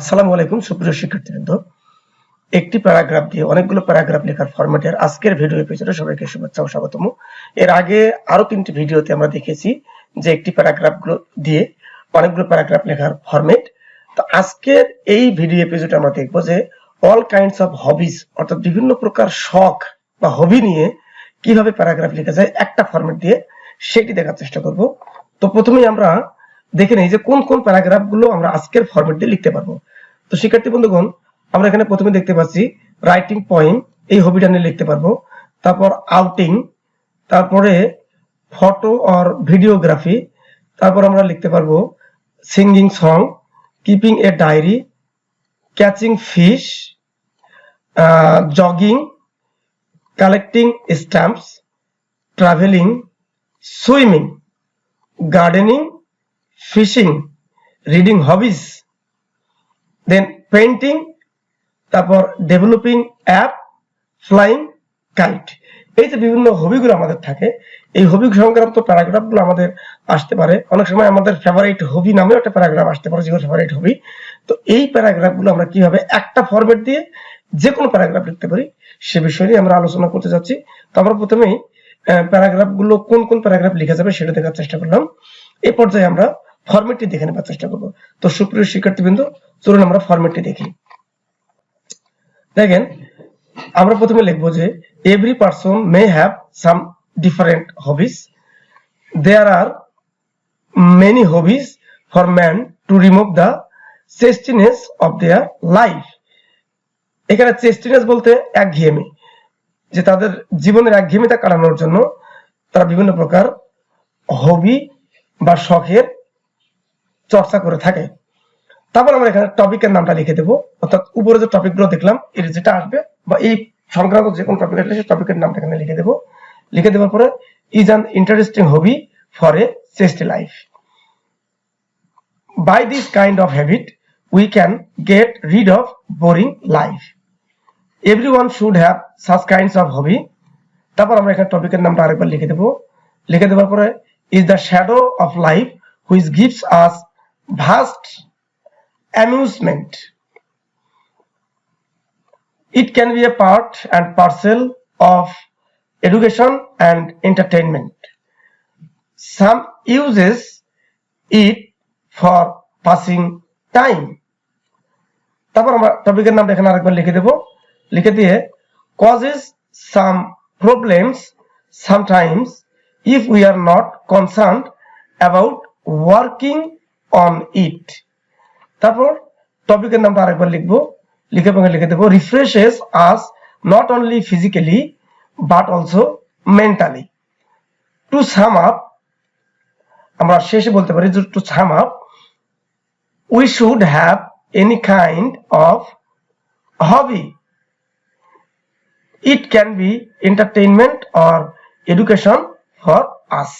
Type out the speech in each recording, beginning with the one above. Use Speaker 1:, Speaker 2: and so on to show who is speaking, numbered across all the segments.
Speaker 1: আসসালামু আলাইকুম, সুপ্রিয় শিক্ষার্থীবৃন্দ। একটি প্যারাগ্রাফ দিয়ে অনেকগুলো প্যারাগ্রাফ লেখার ফরম্যাটের আজকের ভিডিও এপিসোডে সবাইকে শুভেচ্ছা ও স্বাগতম। এর আগে আরও তিনটি ভিডিওতে আমরা দেখেছি যে একটি প্যারাগ্রাফ দিয়ে অনেকগুলো প্যারাগ্রাফ লেখার ফরম্যাট তো আজকের এই ভিডিও এপিসোডে আমরা দেখব যে অল কাইন্ডস অফ হবিস অর্থাৎ বিভিন্ন প্রকার শখ বা হবি নিয়ে কীভাবে প্যারাগ্রাফ লেখা যায়, একটা ফরম্যাট দিয়ে সেটি দেখার চেষ্টা করব। তো প্রথমেই আমরা দেখে নেই যে কোন কোন প্যারাগ্রাফগুলো আমরা আজকের ফরম্যাট লিখতে পারব। তো শিক্ষার্থী বন্ধুগণ, আমরা এখানে প্রথমে দেখতে পাচ্ছি রাইটিং পয়েন্ট এই হবিটা নিয়ে লিখতে পারব। তারপর আউটিং তারপরে ফটো অর ভিডিওগ্রাফি তারপর আমরা লিখতে পারব singing song keeping a diary catching fish jogging collecting stamps travelling swimming gardening fishing, reading hobbies then painting তারপর ডেভেলপিং অ্যাপ ফ্লাইং কাইট এই যে বিভিন্ন হবিগুলো আমাদের থাকে, এই হবি সংক্রান্ত প্যারাগ্রাফগুলো আমাদের আসতে পারে। অনেক সময় আমাদের ফেভারিট হবি নামেও একটা প্যারাগ্রাফ আসতে পারে, যেগুলো ফেভারিট হবি তো এই প্যারাগ্রাফগুলো আমরা কীভাবে একটা ফরম্যাট দিয়ে যে কোনো প্যারাগ্রাফ লিখতে পারি, সে বিষয় নিয়ে আমরা আলোচনা করতে যাচ্ছি। তো আমরা প্রথমেই প্যারাগ্রাফগুলো কোন কোন প্যারাগ্রাফ লেখা যাবে সেটা দেখার চেষ্টা করলাম। এই পর্যায়ে আমরা ফরম্যাটটি দেখে নেবার চেষ্টা করব। তো সুপ্রিয় শিক্ষার্থীবৃন্দ, চলুন আমরা ফরম্যাটটি দেখি। দেখেন, আমরা প্রথমে লিখব যে every person may have some different hobbies there are many hobbies for man to remove the chestiness of their life এখানে চেস্টিনেস বলতে একঘেয়েমি, যে তাদের জীবনের একঘেয়েমিতা কাটানোর জন্য তারা বিভিন্ন প্রকার হবি বা শখের চর্চা করে থাকে। তারপর আমরা এখানে টপিকের নামটা লিখে দেবো। অর্থাৎ উপরে যে টপিকগুলো দেখলাম, এর যেটা আসবে বা এই সংক্রান্ত যে কোনো টপিক আসলে সেই টপিকের নামটা এখানে লিখে দেবো। লিখে দেওয়ার পরে is an interesting hobby for a chesty life by this kind of habit, we can get rid of life life. Everyone should have such kinds of hobby. তারপর আমরা এখানে টপিকের নামটা আরেকবার লিখে দেবো। লিখে দেওয়ার পরে is the shadow of life which gives us vast amusement it can be a part and parcel of education and entertainment some uses it for passing time তারপর আমরা টপিকের নামটা এখানে আরেকবার লিখে দেব লিখে দিয়ে causes some problems sometimes if we are not concerned about working on it. তারপর টপিকের নামটা আরেকবার লিখব। লিখে পঙ্গে লিখে দেবো refreshes us not only physically but also mentally to sum up আমরা শেষে বলতে পারি to sum up we should have any kind of hobby it can be entertainment or education for us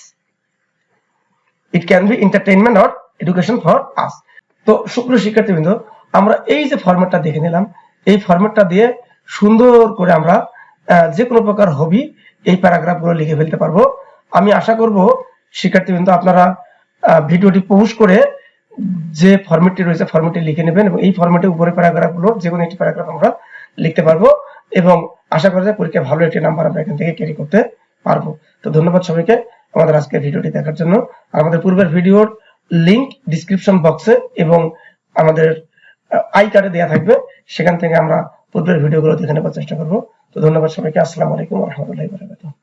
Speaker 1: it can be entertainment or education for us তো সুপ্রিয় শিক্ষার্থীবৃন্দ, আমরা এই যে ফরম্যাটটা দেখে নিলাম, এই ফরম্যাটটা দিয়ে সুন্দর করে আমরা যে কোনো প্রকার হবি এই প্যারাগ্রাফগুলো লিখে ফেলতে পারব। আমি আশা করব, শিক্ষার্থীবৃন্দ, আপনারা ভিডিওটি পোস্ট করে যে ফরম্যাটটি রয়েছে ফরম্যাটটি লিখে নেবেন এবং এই ফরম্যাটের উপরে প্যারাগ্রাফগুলো যে কোনো একটি প্যারাগ্রাফ আমরা লিখতে পারব এবং আশা করা যায় পরীক্ষায় ভালো একটি নাম্বার আমরা এখান থেকে ক্যারি করতে পারব। তো ধন্যবাদ সবাইকে আমাদের আজকের ভিডিওটি দেখার জন্য। আমাদের পূর্বের ভিডিওর লিংক ডিসক্রিপশন বক্সে এবং আমাদের আই কার্ডে দেওয়া থাকবে। সেখান থেকে আমরা পূর্বের ভিডিওগুলো দেখে নেবার চেষ্টা করব। তো ধন্যবাদ সবাইকে। আসসালামু আলাইকুম রহমতুল্লাহ